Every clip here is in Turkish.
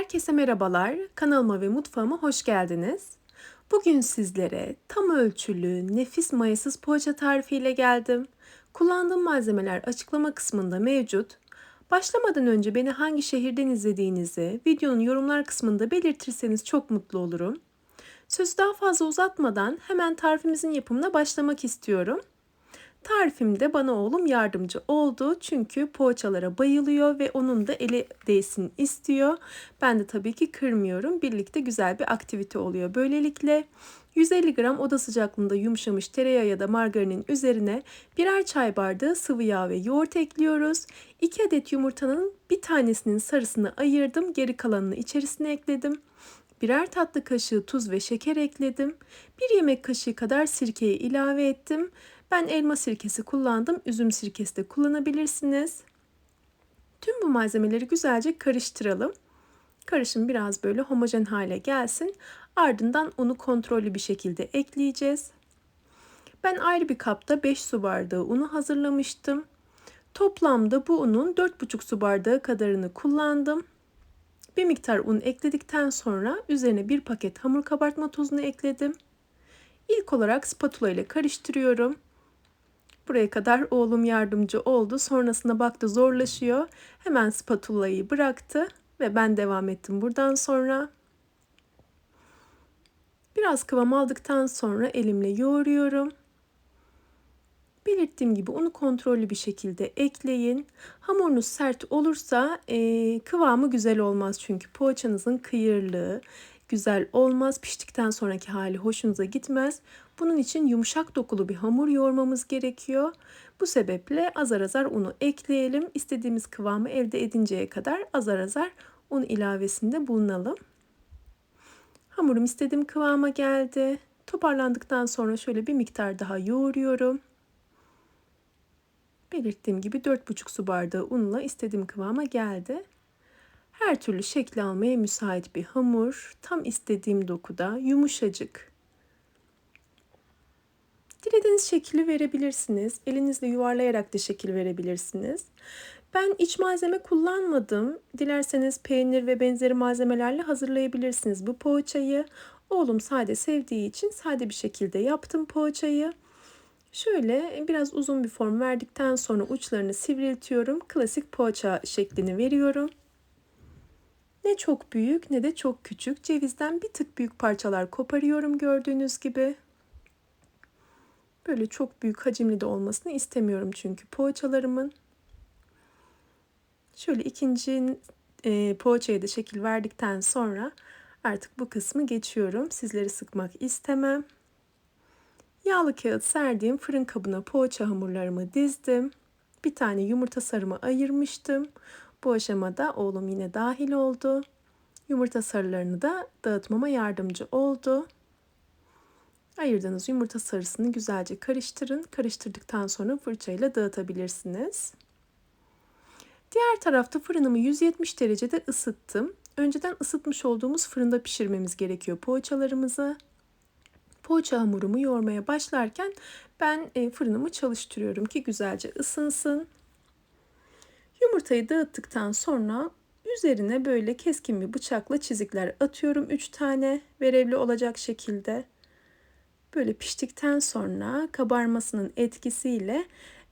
Herkese merhabalar. Kanalıma ve mutfağıma hoş geldiniz. Bugün sizlere tam ölçülü, nefis mayasız poğaça tarifiyle geldim. Kullandığım malzemeler açıklama kısmında mevcut. Başlamadan önce beni hangi şehirden izlediğinizi videonun yorumlar kısmında belirtirseniz çok mutlu olurum. Sözü daha fazla uzatmadan hemen tarifimizin yapımına başlamak istiyorum. Tarifimde bana oğlum yardımcı oldu. Çünkü poğaçalara bayılıyor ve onun da eli değsin istiyor. Ben de tabii ki kırmıyorum. Birlikte güzel bir aktivite oluyor. Böylelikle 150 gram oda sıcaklığında yumuşamış tereyağı ya da margarinin üzerine birer çay bardağı sıvı yağ ve yoğurt ekliyoruz. 2 adet yumurtanın bir tanesinin sarısını ayırdım. Geri kalanını içerisine ekledim. Birer tatlı kaşığı tuz ve şeker ekledim. Bir yemek kaşığı kadar sirkeyi ilave ettim ben elma sirkesi kullandım. Üzüm sirkesi de kullanabilirsiniz. Tüm bu malzemeleri güzelce karıştıralım. Karışım biraz böyle homojen hale gelsin. Ardından unu kontrollü bir şekilde ekleyeceğiz. Ben ayrı bir kapta 5 su bardağı unu hazırlamıştım. Toplamda bu unun 4,5 su bardağı kadarını kullandım. Bir miktar un ekledikten sonra üzerine bir paket hamur kabartma tozunu ekledim. İlk olarak spatula ile karıştırıyorum. Buraya kadar oğlum yardımcı oldu. Sonrasında baktı zorlaşıyor. Hemen spatulayı bıraktı ve ben devam ettim buradan sonra. Biraz kıvam aldıktan sonra elimle yoğuruyorum. Belirttiğim gibi unu kontrollü bir şekilde ekleyin. Hamurunuz sert olursa e, kıvamı güzel olmaz çünkü poğaçanızın kıyırlığı güzel olmaz. Piştikten sonraki hali hoşunuza gitmez. Bunun için yumuşak dokulu bir hamur yoğurmamız gerekiyor. Bu sebeple azar azar unu ekleyelim. İstediğimiz kıvamı elde edinceye kadar azar azar un ilavesinde bulunalım. Hamurum istediğim kıvama geldi. Toparlandıktan sonra şöyle bir miktar daha yoğuruyorum. Belirttiğim gibi 4,5 su bardağı unla istediğim kıvama geldi. Her türlü şekli almaya müsait bir hamur. Tam istediğim dokuda yumuşacık. Dilediğiniz şekli verebilirsiniz. Elinizle yuvarlayarak da şekil verebilirsiniz. Ben iç malzeme kullanmadım. Dilerseniz peynir ve benzeri malzemelerle hazırlayabilirsiniz bu poğaçayı. Oğlum sade sevdiği için sade bir şekilde yaptım poğaçayı. Şöyle biraz uzun bir form verdikten sonra uçlarını sivriltiyorum. Klasik poğaça şeklini veriyorum. Ne çok büyük ne de çok küçük. Cevizden bir tık büyük parçalar koparıyorum gördüğünüz gibi. Böyle çok büyük hacimli de olmasını istemiyorum çünkü poğaçalarımın. Şöyle ikinci e, poğaçaya da şekil verdikten sonra artık bu kısmı geçiyorum. Sizleri sıkmak istemem. Yağlı kağıt serdiğim fırın kabına poğaça hamurlarımı dizdim. Bir tane yumurta sarımı ayırmıştım. Bu aşamada oğlum yine dahil oldu. Yumurta sarılarını da dağıtmama yardımcı oldu. Ayırdığınız yumurta sarısını güzelce karıştırın. Karıştırdıktan sonra fırçayla dağıtabilirsiniz. Diğer tarafta fırınımı 170 derecede ısıttım. Önceden ısıtmış olduğumuz fırında pişirmemiz gerekiyor poğaçalarımızı. Poğaça hamurumu yoğurmaya başlarken ben e, fırınımı çalıştırıyorum ki güzelce ısınsın. Yumurtayı dağıttıktan sonra üzerine böyle keskin bir bıçakla çizikler atıyorum 3 tane verevli olacak şekilde. Böyle piştikten sonra kabarmasının etkisiyle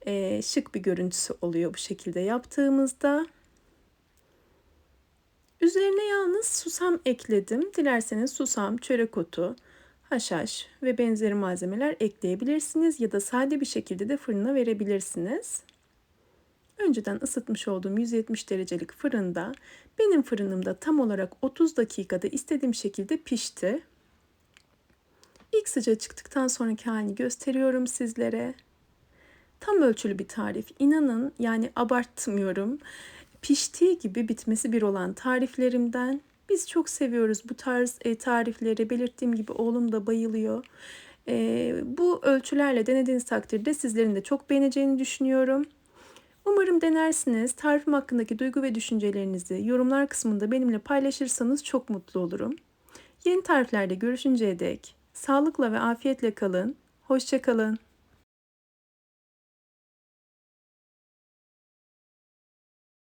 e, şık bir görüntüsü oluyor bu şekilde yaptığımızda. Üzerine yalnız susam ekledim. Dilerseniz susam, çörek otu, haşhaş ve benzeri malzemeler ekleyebilirsiniz ya da sade bir şekilde de fırına verebilirsiniz. Önceden ısıtmış olduğum 170 derecelik fırında benim fırınımda tam olarak 30 dakikada istediğim şekilde pişti. İlk sıcağı çıktıktan sonraki halini gösteriyorum sizlere. Tam ölçülü bir tarif. İnanın yani abartmıyorum. Piştiği gibi bitmesi bir olan tariflerimden. Biz çok seviyoruz bu tarz e, tarifleri. Belirttiğim gibi oğlum da bayılıyor. E, bu ölçülerle denediğiniz takdirde sizlerin de çok beğeneceğini düşünüyorum. Umarım denersiniz. Tarifim hakkındaki duygu ve düşüncelerinizi yorumlar kısmında benimle paylaşırsanız çok mutlu olurum. Yeni tariflerde görüşünceye dek sağlıkla ve afiyetle kalın. Hoşçakalın.